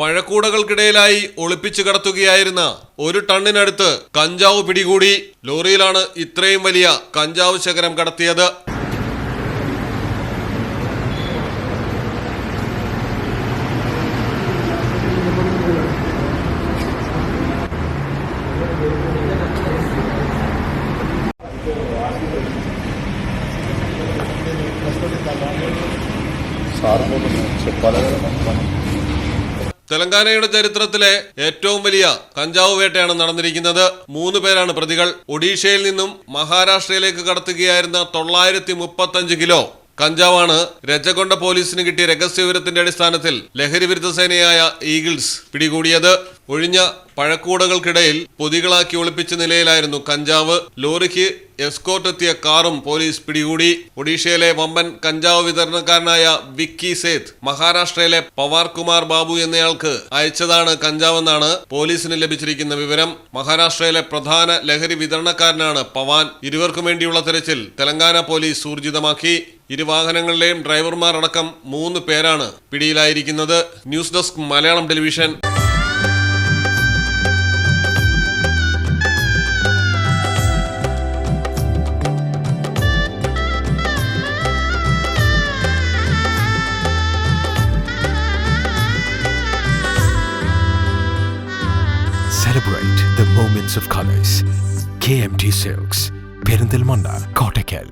പഴക്കൂടകൾക്കിടയിലായി ഒളിപ്പിച്ചു കടത്തുകയായിരുന്ന ഒരു ടണ്ണിനടുത്ത് കഞ്ചാവ് പിടികൂടി ലോറിയിലാണ് ഇത്രയും വലിയ കഞ്ചാവ് ശേഖരം കടത്തിയത്. സാറിന് ചെപ്പാലകരമാണ് തെലങ്കാനയുടെ ചരിത്രത്തിലെ ഏറ്റവും വലിയ കഞ്ചാവ് വേട്ടയാണ് നടന്നിരിക്കുന്നത്. മൂന്ന് പേരാണ് പ്രതികൾ. ഒഡീഷയിൽ നിന്നും മഹാരാഷ്ട്രയിലേക്ക് കടത്തുകയായിരുന്ന തൊള്ളായിരത്തി കിലോ. കഞ്ചാവാണ് രജകൊണ്ട പോലീസിന് കിട്ടിയ രഹസ്യവിവരത്തിന്റെ അടിസ്ഥാനത്തിൽ ലഹരി വിരുദ്ധ സേനയായ ഈഗിൾസ് പിടികൂടിയത്. ഒഴിഞ്ഞ പഴക്കൂടകൾക്കിടയിൽ പൊതികളാക്കി ഒളിപ്പിച്ച നിലയിലായിരുന്നു കഞ്ചാവ്. ലോറിക്ക് എസ്കോർട്ട് എത്തിയ കാറും പോലീസ് പിടികൂടി. ഒഡീഷയിലെ വമ്പൻ കഞ്ചാവ് വിതരണക്കാരനായ വിക്കി സേത്ത് മഹാരാഷ്ട്രയിലെ പവാർ കുമാർ ബാബു എന്നയാൾക്ക് അയച്ചതാണ് കഞ്ചാവെന്നാണ് പോലീസിന് ലഭിച്ചിരിക്കുന്ന വിവരം. മഹാരാഷ്ട്രയിലെ പ്രധാന ലഹരി വിതരണക്കാരനാണ് പവാൻ. ഇരുവർക്കും വേണ്ടിയുള്ള തെരച്ചിൽ തെലങ്കാന പോലീസ് ഊർജിതമാക്കി. ഇരു വാഹനങ്ങളിലെയും ഡ്രൈവർമാർ അടക്കം മൂന്ന് പേരാണ് പിടിയിലായിരിക്കുന്നത് news desk Malayalam television Celebrate the moments of colors. KMT Silks, Perindalmanda, Kottakkal.